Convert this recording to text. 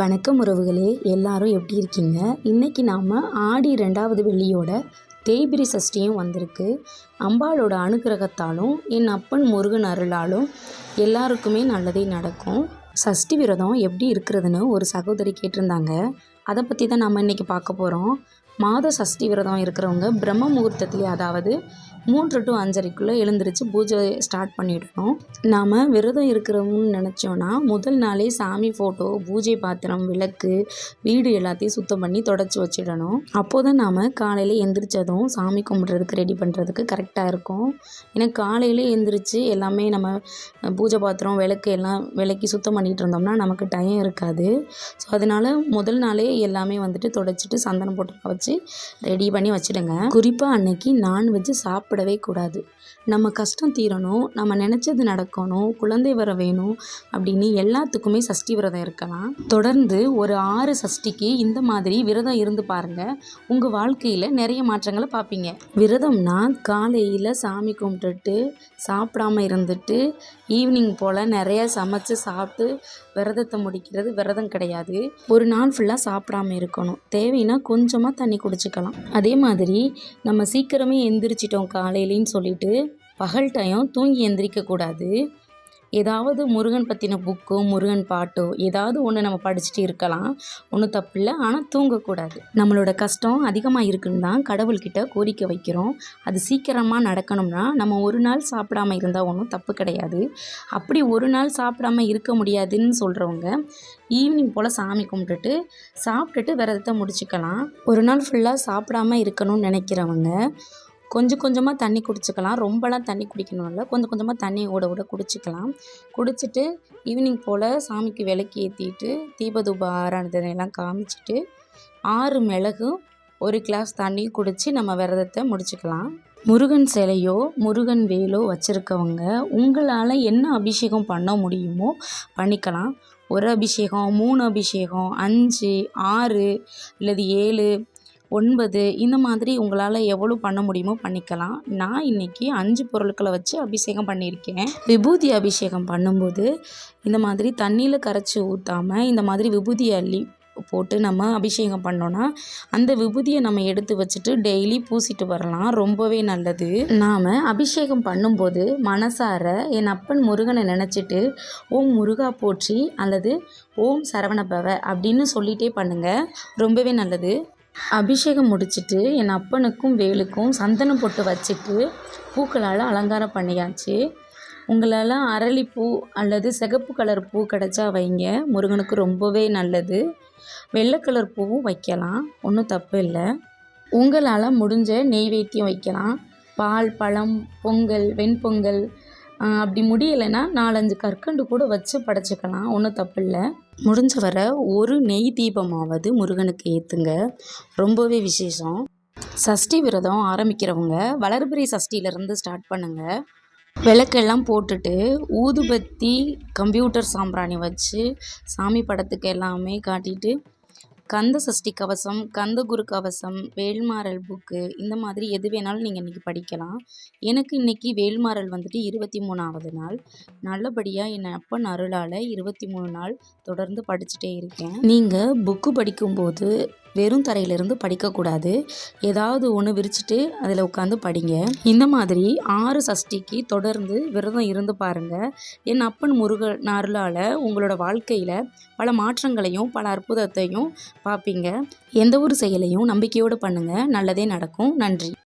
வணக்கம் உறவுகளே எல்லாரும் எப்படி இருக்கீங்க? இன்றைக்கி நாம் ஆடி ரெண்டாவது வெள்ளியோட தேய்பிரி சஷ்டியும் வந்திருக்கு. அம்பாளோட அனுகிரகத்தாலும் என் அப்பன் முருகன் அருளாலும் எல்லாருக்குமே நல்லதே நடக்கும். சஷ்டி விரதம் எப்படி இருக்கிறதுன்னு ஒரு சகோதரி கேட்டிருந்தாங்க. அதை பற்றி தான் நம்ம இன்றைக்கி பார்க்க போகிறோம் மாத சஷ்டி விரதம் இருக்கிறவங்க பிரம்ம முகூர்த்தத்திலே அதாவது மூன்று டு அஞ்சரைக்குள்ளே எழுந்திரிச்சு பூஜை ஸ்டார்ட் பண்ணிடணும். நாம் விரதம் இருக்கிறவங்கன்னு நினச்சோன்னா முதல் நாளே சாமி ஃபோட்டோ பூஜை பாத்திரம் விளக்கு வீடு எல்லாத்தையும் சுத்தம் பண்ணி தொடச்சி வச்சிடணும். அப்போ தான் நாம் காலையில் எந்திரிச்சதும் சாமி கும்பிட்றதுக்கு ரெடி பண்ணுறதுக்கு கரெக்டாக இருக்கும். ஏன்னா காலையிலே எந்திரிச்சு எல்லாமே நம்ம பூஜை பாத்திரம் விளக்கு எல்லாம் விளக்கி சுத்தம் பண்ணிகிட்டு இருந்தோம்னா நமக்கு டைம் இருக்காது. ஸோ அதனால் முதல் நாளே எல்லாமே வந்துட்டு தொடச்சிட்டு சந்தனம் போட்டு வச்சு ரெடி பண்ணி வச்சிடுங்க. குறிப்பாக அன்னைக்கு நான்வெஜ்ஜு சாப்பிடவே கூடாது. நம்ம கஷ்டம் தீரணும் நம்ம நினச்சது நடக்கணும் குழந்தை வர வேணும் அப்படின்னு எல்லாத்துக்குமே சஷ்டி விரதம் இருக்கலாம். தொடர்ந்து ஒரு ஆறு சஷ்டிக்கு இந்த மாதிரி விரதம் இருந்து பாருங்கள் உங்கள் வாழ்க்கையில் நிறைய மாற்றங்களை பார்ப்பீங்க. விரதம்னா காலையில் சாமி கும்பிட்டுட்டு சாப்பிடாம இருந்துட்டு ஈவினிங் போல் நிறைய சமைச்சு சாப்பிட்டு விரதத்தை முடிக்கிறது விரதம் கிடையாது. ஒரு நாள் ஃபுல்லாக சாப்பிடாம இருக்கணும். தேவைன்னா கொஞ்சமாக தண்ணி குடிச்சிக்கலாம். அதே மாதிரி நம்ம சீக்கிரமே எந்திரிச்சிட்டோம் காலையிலேன்னு சொல்லிட்டு பகல் டைம் தூங்கி எந்திரிக்கக்கூடாது. ஏதாவது முருகன் பற்றின புக்கோ முருகன் பாட்டோ ஏதாவது ஒன்று நம்ம படிச்சுட்டு இருக்கலாம். ஒன்றும் தப்பு இல்லை ஆனால் தூங்கக்கூடாது. நம்மளோட கஷ்டம் அதிகமாக இருக்குன்னு தான் கடவுள்கிட்ட கோரிக்கை வைக்கிறோம். அது சீக்கிரமாக நடக்கணும்னா நம்ம ஒரு நாள் சாப்பிடாம இருந்தால் ஒன்றும் தப்பு கிடையாது. அப்படி ஒரு நாள் சாப்பிடாம இருக்க முடியாதுன்னு சொல்கிறவங்க ஈவினிங் போல் சாமி கும்பிட்டுட்டு சாப்பிட்டுட்டு விரதத்தை முடிச்சுக்கலாம். ஒரு நாள் ஃபுல்லாக சாப்பிடாம இருக்கணும்னு நினைக்கிறவங்க கொஞ்சம் கொஞ்சமாக தண்ணி குடிச்சுக்கலாம். ரொம்பலாம் தண்ணி குடிக்கணும் இல்லை. கொஞ்சம் கொஞ்சமாக தண்ணி ஓட ஓட குடிச்சிக்கலாம். குடிச்சிட்டு ஈவினிங் போல் சாமிக்கு விளக்கு ஏற்றிட்டு தீபதூப ஆராதனையெல்லாம் காமிச்சிட்டு ஆறு மிளகும் ஒரு கிளாஸ் தண்ணி குடித்து நம்ம விரதத்தை முடிச்சுக்கலாம். முருகன் சிலையோ முருகன் வேலோ வச்சுருக்கவங்க உங்களால் என்ன அபிஷேகம் பண்ண முடியுமோ பண்ணிக்கலாம். ஒரு அபிஷேகம் மூணு அபிஷேகம் அஞ்சு ஆறு இல்லது ஏழு ஒன்பது இந்த மாதிரி உங்களால் எவ்வளோ பண்ண முடியுமோ பண்ணிக்கலாம். நான் இன்றைக்கி அஞ்சு பொருட்களை வச்சு அபிஷேகம் பண்ணியிருக்கேன். விபூதி அபிஷேகம் பண்ணும்போது இந்த மாதிரி தண்ணியில் கரைச்சி ஊற்றாமல் இந்த மாதிரி விபூதி அள்ளி போட்டு நம்ம அபிஷேகம் பண்ணோன்னா அந்த விபூதியை நம்ம எடுத்து வச்சுட்டு டெய்லி பூசிட்டு வரலாம். ரொம்பவே நல்லது. நாம் அபிஷேகம் பண்ணும்போது மனசார என் அப்பன் முருகனை நினச்சிட்டு ஓம் முருகா போற்றி அல்லது ஓம் சரவணபவ அப்படின்னு சொல்லிகிட்டே பண்ணுங்கள் ரொம்பவே நல்லது. அபிஷேகம் முடிச்சிட்டு என் அப்பனுக்கும் வேலுக்கும் சந்தனம் போட்டு வச்சுட்டு பூக்களால் அலங்காரம் பண்ணியாச்சு. உங்களால் அரளிப்பூ அல்லது சிகப்பு கலர் பூ கிடச்சா வைங்க. முருகனுக்கு ரொம்பவே நல்லது. வெள்ளை கலர் பூவும் வைக்கலாம். ஒன்றும் தப்பு இல்லை. உங்களால் முடிஞ்ச நெய்வேத்தியம் வைக்கலாம். பால் பழம் பொங்கல் வெண்பொங்கல் அப்படி முடியலைன்னா நாலஞ்சு கற்கண்டு கூட வச்சு படைச்சிக்கலாம். ஒன்றும் தப்பு இல்லை முடிஞ்ச வர ஒரு நெய் தீபமாவது முருகனுக்கு ஏற்றுங்க ரொம்பவே விசேஷம். சஷ்டி விரதம் ஆரம்பிக்கிறவங்க வளர்பிறை சஷ்டியிலேருந்து ஸ்டார்ட் பண்ணுங்கள் விளக்கெல்லாம் போட்டுட்டு ஊதுபத்தி கம்ப்யூட்டர் சாம்பிராணி வச்சு சாமி படத்துக்கு எல்லாமே காட்டிட்டு கந்த சஷ்டி கவசம் கந்தகுரு கவசம் வேல்மாறல் புக்கு இந்த மாதிரி எது வேணாலும் நீங்கள் இன்றைக்கி படிக்கலாம். எனக்கு இன்றைக்கி வேல்மாறல் வந்துட்டு இருபத்தி மூணாவது நாள். நல்லபடியாக என் அப்பன் அருளால் இருபத்தி மூணு நாள் தொடர்ந்து படிச்சுட்டே இருக்கேன். நீங்கள் புக்கு படிக்கும்போது வெறும் தரையிலிருந்து படிக்கக்கூடாது. ஏதாவது ஒன்று விரிச்சிட்டு அதில் உட்காந்து படிங்க. இந்த மாதிரி ஆறு சஷ்டிக்கு தொடர்ந்து விரதம் இருந்து பாருங்கள் என் அப்பன் முருகன் அருளால் உங்களோட வாழ்க்கையில் பல மாற்றங்களையும் பல அற்புதத்தையும் பார்ப்பீங்க எந்த ஒரு செயலையும் நம்பிக்கையோடு பண்ணுங்கள் நல்லதே நடக்கும். நன்றி.